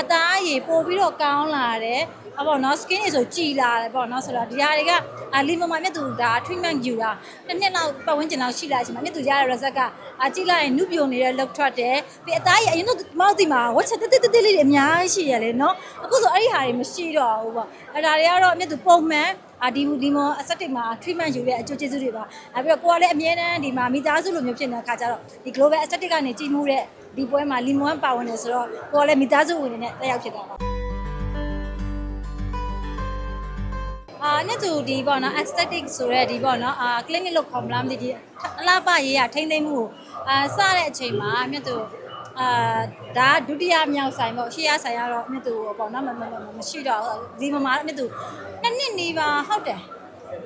အသားအရည်ပို့ပြီးတော့ကောင်းလာတယ်အပေါ့နော် skin တွေဆိုကြည်လာတယ်ပေါ့နော်ဆိုတော့ဒီဟာတွေကအာလီမမမြတ်သူဒါ treatment ယူတာတစ်နှစ်လောက်ပတ်ဝန်းကျင်လောက်ရှိလာချိန်မှာမြတ်သူရတဲ့ result ကအကြည့်လိုက်ရင်နုပြိုနေတဲ့ look ထွက်တယ်ပြီးအသားရည်အရင်တော့မောက်တီမှာဝက်ချက်တက်တက်တက်လေးတွေအများကြီးရှိရလေနော်အခုဆိုအဲ့ဒီဟာတွေမရှိတော့ဘူးပေါ့အဲ့ဒါတွေကတော့မြတ်သူပုံမှန်အာဒီဒီမောအဆက်တစ်မှာ treatment ယူတဲ့အကျိုးကျေးဇူးတွေပါနောက်ပြီးတော့ကိုကလည်းအမြဲတမ်းဒီမှာမိသားစုလိုမျိုးဖြစ်နေတဲ့အခါကျတော့ဒီ global aesthetic ကနေကြည်မှုတဲ့ ဒီပွဲမှာလီမွန်ပါဝင်နေဆိုတော့ကိုကလည်းမိသားစုဝင်နေတဲ့တက်ရောက်ဖြစ်တာပါအာနဲ့သူဒီပေါ့နော် aesthetic ဆိုရဲဒီပေါ့နော်အာ clinic လို့ခေါ်မလားမသိဒီအလားပရေးရထိမ့်သိမ့်မှုကိုအာစတဲ့အချိန်မှာမြတ်သူအာဒါဒုတိယမြောက်ဆိုင်ပေါ့ရှေ့ရဆိုင်ကတော့မြတ်သူပေါ့နော်မမမမရှိတော့ဒီမမှာမြတ်သူနှစ်နှစ်နေပါဟုတ်တယ်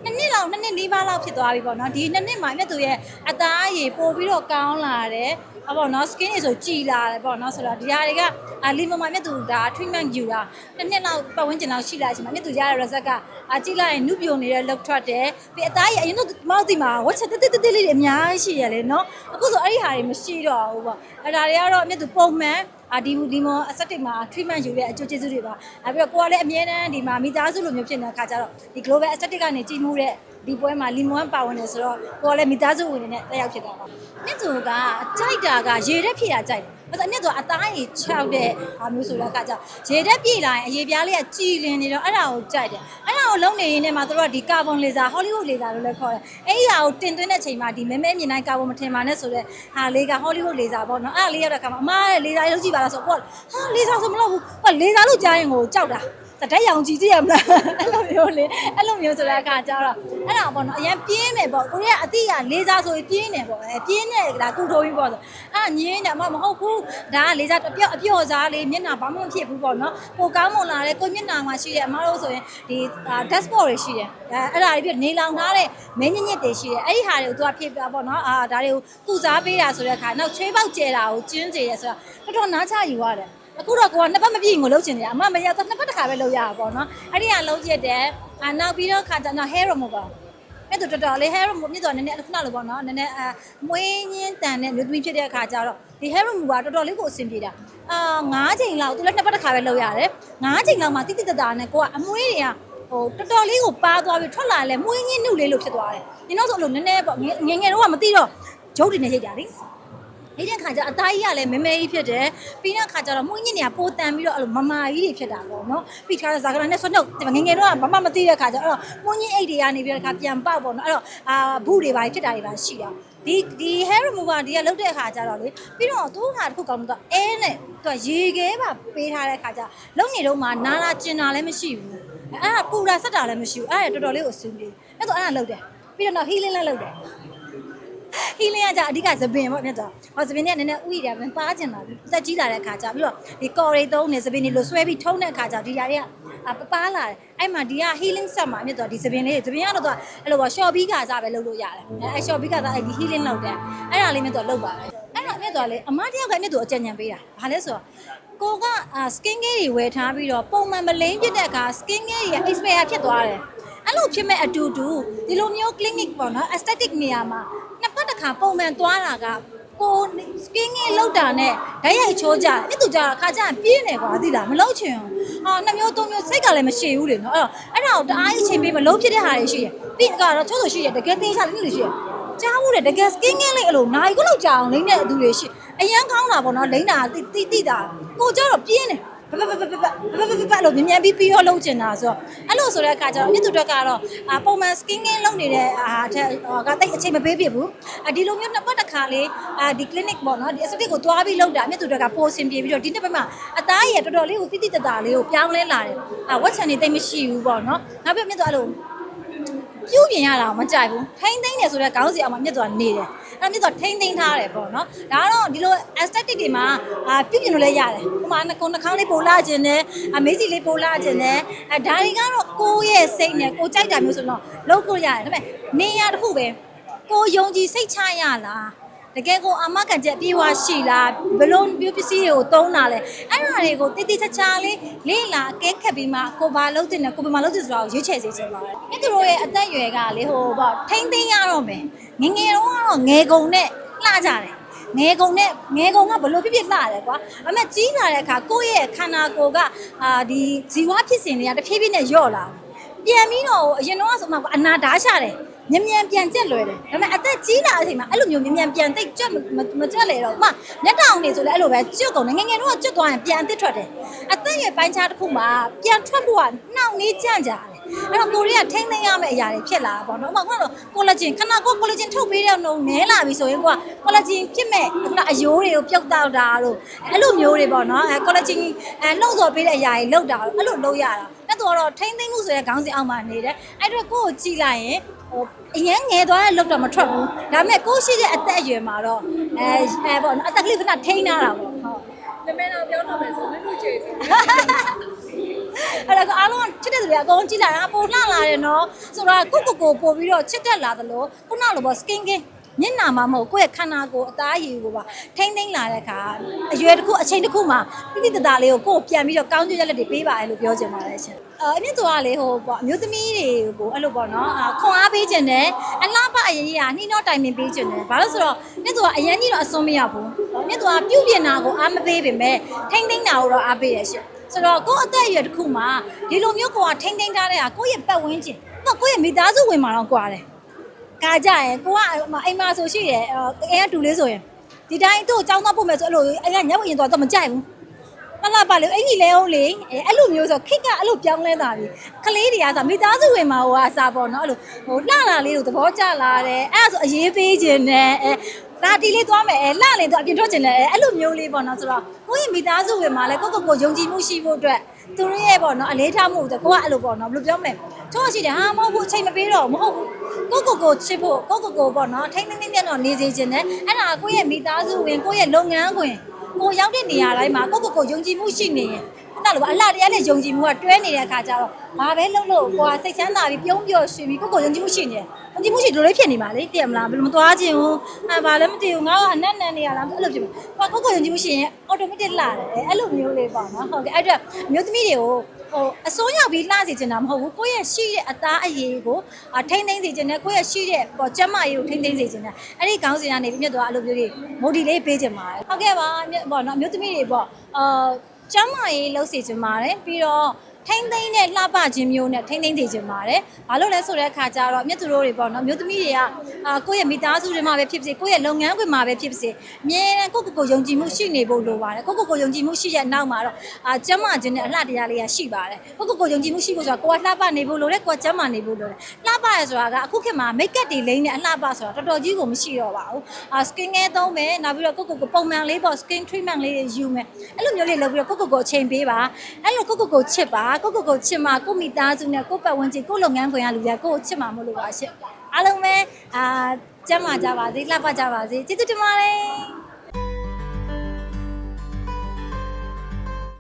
နှစ်နှစ်လောက်နှစ်နှစ်လေးပါးလောက်ဖြစ်သွားပြီပေါ့နော်ဒီနှစ်နှစ်မှာမြတ်သူရဲ့အသားအရည်ပို့ပြီးတော့ကောင်းလာတယ် အပေါ့နော် skin တွေဆိုကြည်လာတယ်ပေါ့နော်ဆိုတော့ဒီဟာတွေကအလီမမမြတ်သူဒါ treatment ယူတာနှစ်နှစ်လောက်ပတ်ဝန်းကျင်လောက်ရှိလာချိန်မှာမြတ်သူရတဲ့ result ကအကြည့်လိုက်ရင်နုပြိုနေတဲ့ look ထွက်တယ်ပြီးအသားရည်အရင်တော့မောက်တီမှာဝက်ချက်တက်တက်တက်လေးတွေအများကြီးရှိရလေနော်အခုဆိုအဲ့ဒီဟာတွေမရှိတော့ဘူးပေါ့အဲ့ဒါတွေကတော့မြတ်သူပုံမှန်အာဒီဒီမောအဆက်တစ်မှာ treatment ယူတဲ့အကျိုးကျေးဇူးတွေပါနောက်ပြီးတော့ကိုကလည်းအမြဲတမ်းဒီမှာမိသားစုလိုမျိုးဖြစ်နေတဲ့အခါကျတော့ဒီ global aesthetic ကနေကြည်မှုတဲ့ ဒီပွဲမှာလီမွန်ပါဝင်နေဆိုတော့ကိုကလည်းမိသားစုဝင်နေတဲ့တက်ရောက်ဖြစ်တာပါမြင့်သူကကြိုက်တာကရေတက်ဖြစ်တာကြိုက်တယ်ဘာလို့မြင့်သူကအသားကြီးခြောက်တဲ့ဟာမျိုးဆိုတော့အခါကျရေတက်ပြေလာရင်အရေပြားလေးကကြည်လင်နေတော့အဲ့ဒါကိုကြိုက်တယ်အဲ့ဒါကိုလုံးနေရင်းနဲ့မှတို့ကဒီကာဗွန်လေဆာဟောလိဝုဒ်လေဆာလို့လည်းခေါ်တယ်အဲ့ဒီဟာကိုတင်သွင်းတဲ့အချိန်မှာဒီမဲမဲမြင်တိုင်းကာဗွန်မထင်ပါနဲ့ဆိုတော့ဟာလေးကဟောလိဝုဒ်လေဆာပေါ့နော်အဲ့ဒါလေးရောက်တဲ့အခါမှာအမရဲ့လေဆာလေးလုပ်ကြည့်ပါလားဆိုတော့ကိုကဟာလေဆာဆိုမလို့ဘူးဟောလေဆာလို့ကြားရင်ကိုကြောက်တာ တတက်ရောင်ကြည့်ကြည့်ရမလားအဲ့လိုမျိုးလေအဲ့လိုမျိုးဆိုတဲ့အခါကျတော့အဲ့ဒါပေါ့နော်အရင်ပြင်းမယ်ပေါ့ကိုရီးယားအတိကလေးစားဆိုရင်ပြင်းတယ်ပေါ့အဲပြင်းတယ်ဒါကုထိုးပြီးပေါ့ဆိုအဲ့ညင်းတယ်အမမဟုတ်ဘူးဒါကလေးစားအပြော့အပြော့စားလေးမျက်နှာဘာမှမဖြစ်ဘူးပေါ့နော်ပိုကောင်းမွန်လာတဲ့ကိုမျက်နှာမှာရှိတယ်အမတို့ဆိုရင်ဒီ dashboard တွေရှိတယ်အဲအဲ့ဒါတွေပြနေလောင်ထားတဲ့မင်းညညစ်တွေရှိတယ်အဲ့ဒီဟာတွေကိုသူကဖြည့်ပြပေါ့နော်အာဒါတွေကိုကုစားပေးတာဆိုတဲ့အခါနောက်ချွေးပေါက်ကျဲတာကိုကျင်းစေတယ်ဆိုတော့တော်တော်နားချယူရတယ် အခုတော့ကိုကနှစ်ပတ်မပြည့်ကိုလုံးချင်တယ်အမမရတော့နှစ်ပတ်တစ်ခါပဲလုံးရတာပေါ့နော်အဲ့ဒီကလုံးချစ်တယ်အာနောက်ပြီးတော့ခါကျတော့ hair remover အဲ့တော့တော်တော်လေး hair remover မြစ်တော့နည်းနည်းခုနလိုပေါ့နော်နည်းနည်းအမွေးညင်းတန်တဲ့မျိုးသမီးဖြစ်တဲ့အခါကျတော့ဒီ hair remover တော်တော်လေးကိုအဆင်ပြေတာအာ9ချိန်လောက်သူလည်းနှစ်ပတ်တစ်ခါပဲလုံးရတယ်9ချိန်လောက်မှတိတိတသားနဲ့ကိုကအမွေးတွေကဟိုတော်တော်လေးကိုပါသွားပြီးထွက်လာလဲမွေးညင်းနှုတ်လေးလို့ဖြစ်သွားတယ်။ဒီနောက်ဆိုအဲ့လိုနည်းနည်းပေါ့ငယ်ငယ်တော့ကမသိတော့ဂျုတ်တွေနဲ့ရိတ်တာလေ။ အဲ့ဒီခါကျအသားကြီးကလည်းမဲမဲကြီးဖြစ်တယ်ပြီးတဲ့ခါကျတော့မှုညစ်နေပိုတန်ပြီးတော့အဲ့လိုမမာကြီးတွေဖြစ်တာပေါ့နော်ပြီးခါဇာကရနဲ့ဆွနှုတ်ငငယ်တော့ဘာမှမသိတဲ့ခါကျတော့မှုညစ်အိတ်တွေကနေပြီးတော့ခါပြန်ပေါက်ပေါ့နော်အဲ့တော့အာဘူးတွေပါဖြစ်တာတွေပါရှိတာဒီဒီ hair remover ဒီကလုတ်တဲ့ခါကျတော့လေပြီးတော့သူ့ဟာတစ်ခုကောင်းတော့အဲနဲ့သူကရေခဲပါပေးထားတဲ့ခါကျလုံနေတော့မှနာလာကျင်တာလည်းမရှိဘူးအဲ့ဒါပူတာဆက်တာလည်းမရှိဘူးအဲ့ဒါတော်တော်လေးကိုအဆင်ပြေအဲ့တော့အဲ့ဒါလုတ်တယ်ပြီးတော့ healing လည်းလုတ်တယ် ဟီလင်းကကြာအဓိကသပင်ပေါ့မြတ်တော့ဟောသပင်တွေကနည်းနည်းဥရတာပါကျင်လာပြီတက်ကြီးလာတဲ့အခါကျပြီးတော့ဒီကော်ရီသုံးနေသပင်တွေလို့ဆွဲပြီးထုံးတဲ့အခါကျဒီຢာတွေကပပါလာတယ်အဲ့မှာဒီက healing set မှာမြတ်တော့ဒီသပင်လေးသပင်ကတော့သူကအဲ့လိုပေါ့ short ဘီကစားပဲလုပ်လို့ရတယ်အဲ့ short ဘီကစားအဲ့ဒီ healing လုပ်တယ်အဲ့ဒါလေးမြတ်တော့လုပ်ပါတယ်အဲ့တော့မြတ်တော့လေအမတယောက်ကမြတ်တော့အကြံဉာဏ်ပေးတာဘာလဲဆိုတော့ကိုက skin care တွေဝယ်ထားပြီးတော့ပုံမှန်မလိမ့်ဖြစ်တဲ့အခါ skin care တွေ expire ဖြစ်သွားတယ်အဲ့လိုဖြစ်မဲ့အတူတူဒီလိုမျိုး clinic ပေါ့နော် aesthetic နေရာမှာနှစ်ပ တ်တစ်ခါပုံမှန်သွားတာကကို skin care လောက်တာနဲ့ဓာတ်ရိုက်ချိုးကြအဲ့သူကြခါကြပြင်းနေကွာသိလားမလောက်ချင်ဘူးဟာနှစ်မျိုးသုံးမျိုးစိတ်ကလည်းမရှိဘူးလေနော်အဲ့တော့အဲ့ဒါကိုတအားကြီးချိန်ပေးမလုံးဖြစ်တဲ့ဟာတွေရှိတယ်ပြီးကတော့ချိုးဆိုရှိတယ်တကယ်တင်းချလေးတွေရှိတယ်ကြားဘူးတယ်တကယ် skin care လေးအဲ့လိုနိုင်ခုလောက်ကြာအောင်လိမ့်တဲ့အသူတွေရှိအရန်ကောင်းတာပေါ့နော်လိမ့်တာတိတိတာကိုကြတော့ပြင်းတယ် ဘဘဘဘဘဘဘဘဘလို့မြန်မြန်ပြီးပြီးရောလုံးချင်တာဆိုတော့အဲ့လိုဆိုတဲ့အခါကျတော့မြစ်သူတက်ကတော့အာပုံမှန် skin care လုပ်နေတဲ့အာထက်ကတိတ်အချိန်မပေးပြဘူးအဒီလိုမျိုးနှစ်ပတ်တစ်ခါလေးအာဒီ clinic ပေါ့နော်ဒီ aesthetic ကိုသွားပြီးလုပ်တာမြစ်သူတက်ကပိုဆင်ပြေပြီးတော့ဒီနှစ်ပတ်မှာအသားရည်တော်တော်လေးကိုတိတိတတာလေးကိုပြောင်းလဲလာတယ်အာဝက်ချန်နေတိတ်မရှိဘူးပေါ့နော်နောက်ပြီးမြစ်သူအဲ့လို ပြုတ်ပြင်ရတာမကြိုက်ဘူးထိမ့်သိမ့်တယ်ဆိုတော့ခေါင်းစီအောင်မှမြတ်သွားနေတယ်အဲ့မြတ်သွားထိမ့်သိမ့်ထားတယ်ပေါ့နော်ဒါကတော့ဒီလို aesthetic တွေမှာအာပြုတ်ပြင်လို့လည်းရတယ်ဟိုမှာနှကုန်းနှာခေါင်းလေးပိုလာခြင်းနဲ့အမေးစီလေးပိုလာခြင်းနဲ့အဲဒါတွေကတော့ကိုယ့်ရဲ့စိတ်နဲ့ကိုကြိုက်တာမျိုးဆိုတော့လုပ်လို့ရတယ်ဒါပေမဲ့နေရတစ်ခုပဲကိုယုံကြည်စိတ်ချရလား တကယ်ကိုအမခံချက်ပြေးွားရှိလားဘလုံးမျိုးပစ္စည်းတွေကိုသုံးတာလဲအဲ့ဒါတွေကိုတိတိကျကျလေးလေးလာအကဲခတ်ပြီးမှကိုဘာလုပ်တင်တယ်ကိုဘယ်မှာလုပ်တင်ဆိုတာကိုရွေးချယ်စေချင်ပါတယ်။အဲ့သူတို့ရဲ့အသက်အရွယ်ကလေဟိုပေါ့ထိမ့်သိမ်းရတော့မယ်။ငယ်ငယ်တော့ကတော့ငယ်ကုန်နဲ့လှကြတယ်။ငယ်ကုန်နဲ့ငယ်ကုန်ကဘလို့ဖြစ်ဖြစ်လှတယ်ကွာအမေကြီးလာတဲ့အခါကိုယ့်ရဲ့ခန္ဓာကိုယ်ကအာဒီဇီဝဖြစ်စဉ်တွေကတဖြည်းဖြည်းနဲ့လျော့လာတယ်ပြန်ပြီးတော့အရင်တော့ဆိုမှအနာဓာရှာတယ် မြန်မြန်ပြန်ကြက်လွယ်တယ်ဒါပေမဲ့အသက်ကြီးလာတဲ့အချိန်မှာအဲ့လိုမျိုးမြန်မြန်ပြန်သိပ်ကြက်မမကြက်လေတော့ဥမာမျက်တောင်နေဆိုလည်းအဲ့လိုပဲကျွတ်ကုန်တယ်ငယ်ငယ်တော့ကျွတ်သွားရင်ပြန်အသစ်ထွက်တယ်အသက်ရဲ့ပိုင်းခြားတစ်ခုမှာပြန်ထွက်ဖို့ကနှောင့်နှေးကြန့်ကြာတယ် အဲ့တော့ကိုရီးယားထိမ့်သိမ်းရမယ့်အရာတွေဖြစ်လာတာပေါ့နော်ဥပမာကတော့ကိုလာဂျင်ခဏကိုကိုလာဂျင်ထုတ်ပေးတဲ့နှုံနဲလာပြီဆိုရင်ကိုကကိုလာဂျင်ဖြစ်မဲ့ခုနအယိုးတွေကိုပြုတ်တောက်တာတို့အဲ့လိုမျိုးတွေပေါ့နော်အဲကိုလာဂျင်အဲနှုတ်ဆော်ပေးတဲ့အရာတွေလောက်တာတို့အဲ့လိုလောက်ရတာအဲ့တော့တော့ထိမ့်သိမ်းမှုဆိုတဲ့ခေါင်းစဉ်အောက်မှာနေတယ်အဲ့တော့ကိုကိုကြည့်လိုက်ရင်ဟိုအရင်ငယ်သွားတဲ့လောက်တော့မထွက်ဘူးဒါပေမဲ့ကိုရှိတဲ့အသက်အရွယ်မှာတော့အဲအဲပေါ့နော်အသက်ကလေးခဏထိန်းထားတာပေါ့ဟုတ်နာမည်တော့ပြောတော့မယ်ဆိုမင်းတို့ချေဆို အဲ့ဒါကအားလုံးချစ်တဲ့သူတွေအကုန်ကြည့်လာတာပိုလှလာတယ်နော်ဆိုတော့ကိုကိုကိုပို့ပြီးတော့ချစ်တက်လာသလိုခုနလိုပေါ့ skin skin မျက်နှာမှာမဟုတ်ကိုယ့်ရဲ့ခန္ဓာကိုယ်အသားရည်ကိုပါထိမ့်သိမ့်လာတဲ့အခါအရွယ်တစ်ခုအချိန်တစ်ခုမှာတိတိတသားလေးကိုကိုယ်ပြန်ပြီးတော့ကောင်းကျိုးရက်လက်တွေပေးပါလေလို့ပြောချင်ပါတယ်ရှင်အအမြင့်သူကလေဟိုပေါ့အမျိုးသမီးတွေကိုအဲ့လိုပေါ့နော်အာခွန်အားပေးခြင်းနဲ့အလားပအရင်ကြီးကနှီးနှောတိုင်ပင်ပေးခြင်းနဲ့ဘာလို့ဆိုတော့မြင့်သူကအရင်ကြီးတော့အစွန်းမရဘူးမြင့်သူကပြုတ်ပြင်တာကိုအားမပေးပေမဲ့ထိမ့်သိမ့်တာကိုတော့အားပေးရရှင် ဆိုတော့ကိုယ့်အသက်အရွယ်တစ်ခုမှာဒီလိုမျိုးကိုကထိမ့်ထိမ့်ထားတဲ့ဟာကိုယ့်ရဲ့ပတ်ဝန်းကျင်တော့ကိုယ့်ရဲ့မိသားစုဝင်မှာတော့ကြွားတယ်။ကာကြရင်ကိုကအိမ်မှာဆိုရှိတယ်အဲကတူလေးဆိုရင်ဒီတိုင်းသူ့အကြောင်းသားပို့မယ်ဆိုအဲ့လိုအဲ့ကညက်ဝင်ရင်တော့တော့မကြိုက်ဘူး။ မလာပါလေအင်ကြီးလဲအောင်လေအဲအဲ့လိုမျိုးဆိုခစ်ကအဲ့လိုပြောင်းလဲတာပြီ။ကလေးတွေကဆိုမိသားစုဝင်မှာဟိုအစားပေါ့နော်အဲ့လိုဟိုလှလာလေးကိုသဘောကျလာတယ်။အဲ့ဒါဆိုအရေးပေးခြင်းနဲ့အဲဒါတီလေးသွားမယ်အဲလှလေတော့အပြင်ထွက်ခြင်းနဲ့အဲအဲ့လိုမျိုးလေးပေါ့နော်ဆိုတော့ကိုယ့်ရဲ့မိသားစုဝင်မှာလဲကိုယ့်ကိုယ်ကိုယုံကြည်မှုရှိဖို့အတွက်သူတို့ရဲ့ပေါ့နော်အလေးထားမှုတွေကိုကအဲ့လိုပေါ့နော်ဘယ်လိုပြောမလဲချို့ရှိတယ်ဟာမဟုတ်ဘူးအချိန်မပေးတော့မဟုတ်ဘူးကိုယ့်ကိုယ်ကိုချစ်ဖို့ကိုယ့်ကိုယ်ကိုပေါ့နော်ထိမ့်သိမ့်သိမ့်တော့နေစေခြင်းနဲ့အဲ့ဒါကိုယ့်ရဲ့မိသားစုဝင်ကိုယ့်ရဲ့လုပ်ငန်းခွင် ကိုရောက်တဲ့နေရာတိုင်းမှာကိုယ့်ကိုယ်ကိုယုံကြည်မှုရှိနေရင် ခုနလိုအလှတရားနဲ့ယုံကြည်မှုကတွဲနေတဲ့အခါကျတော့ဘာပဲလုပ်လို့ကိုယ်ကစိတ်ချမ်းသာပြီးပြုံးပြောရွှင်ပြီးကိုယ့်ကိုယ်ယုံကြည်မှုရှိနေတယ်ယုံကြည်မှုရှိလိုလေးဖြစ်နေပါလေတည်မလားဘယ်လိုမသွားခြင်းဘူးအဲဘာလည်းမသိဘူးငါကအနက်နန်နေရလားအဲ့လိုဖြစ်မှာကိုယ့်ကိုယ်ယုံကြည်မှုရှိရင် automatic လာတယ်အဲ့လိုမျိုးလေးပေါ့နော်ဟုတ်ကဲ့အဲ့တော့မျိုးသမီးတွေကိုဟိုအစိုးရပြီးလှစေချင်တာမဟုတ်ဘူးကိုယ့်ရဲ့ရှိတဲ့အသားအရည်ကိုအထိမ့်သိမ့်စေချင်တယ်ကိုယ့်ရဲ့ရှိတဲ့ပေါ့ကျမ်းမာရေးကိုထိမ့်သိမ့်စေချင်တယ်အဲ့ဒီခေါင်းစဉ်ကနေပြီးမြတ်သွားအလုပ်မျိုးတွေမိုဒီလေးပေးချင်ပါတယ်ဟုတ်ကဲ့ပါမြတ်ပေါ့နော်အမျိုးသမီးတွေပေါ့အာ ကျမ်းမာရေးလုပ်စေချင်ပါတယ်ပြီးတော့ ထိမ့်သိမ့်နဲ့လှပခြင်းမျိုးနဲ့ထိမ့်သိမ့်စေချင်ပါတယ်။ဘာလို့လဲဆိုတဲ့အခါကျတော့မြတ်သူတို့တွေပေါ့နော်မျိုးသမီးတွေကအာကိုယ့်ရဲ့မိသားစုတွေမှာပဲဖြစ်ဖြစ်ကိုယ့်ရဲ့လုပ်ငန်းခွင်မှာပဲဖြစ်ဖြစ်အမြဲတမ်းကိုယ့်ကိုယ်ကိုယုံကြည်မှုရှိနေဖို့လိုပါတယ်။ကိုယ့်ကိုယ်ကိုယုံကြည်မှုရှိရဲ့နောက်မှာတော့အာကျမ်းမာခြင်းနဲ့အလှတရားလေးကရှိပါတယ်။ကိုယ့်ကိုယ်ကိုယုံကြည်မှုရှိဖို့ဆိုတာကိုယ်ကလှပနေဖို့လိုတယ်ကိုယ်ကကျမ်းမာနေဖို့လိုတယ်။လှပရဆိုတာကအခုခေတ်မှာမိတ်ကပ်တွေလိမ့်နဲ့အလှပဆိုတာတော်တော်ကြီးကိုမရှိတော့ပါဘူး။အာ skin care သုံးမယ်နောက်ပြီးတော့ကိုယ့်ကိုယ်ကိုပုံမှန်လေးပေါ့ skin treatment လေးတွေယူမယ်။အဲ့လိုမျိုးလေးလုပ်ပြီးတော့ကိုယ့်ကိုယ်ကိုအချိန်ပေးပါ။အဲ့လိုကိုယ့်ကိုယ်ကိုချစ်ပါကိုယ့်ကိုယ်ကိုချစ်မှကိုယ့်မိသားစုနဲ့ကိုယ့်ပတ်ဝန်းကျင်ကိုယ့်လုပ်ငန်းခွင်ကလူတွေကကိုယ့်ကိုချစ်မှမလို့ပါရှင့်။အားလုံးပဲအာကျမ်းမာကြပါစေလှပကြပါစေကျေးဇူးတင်ပါတယ်။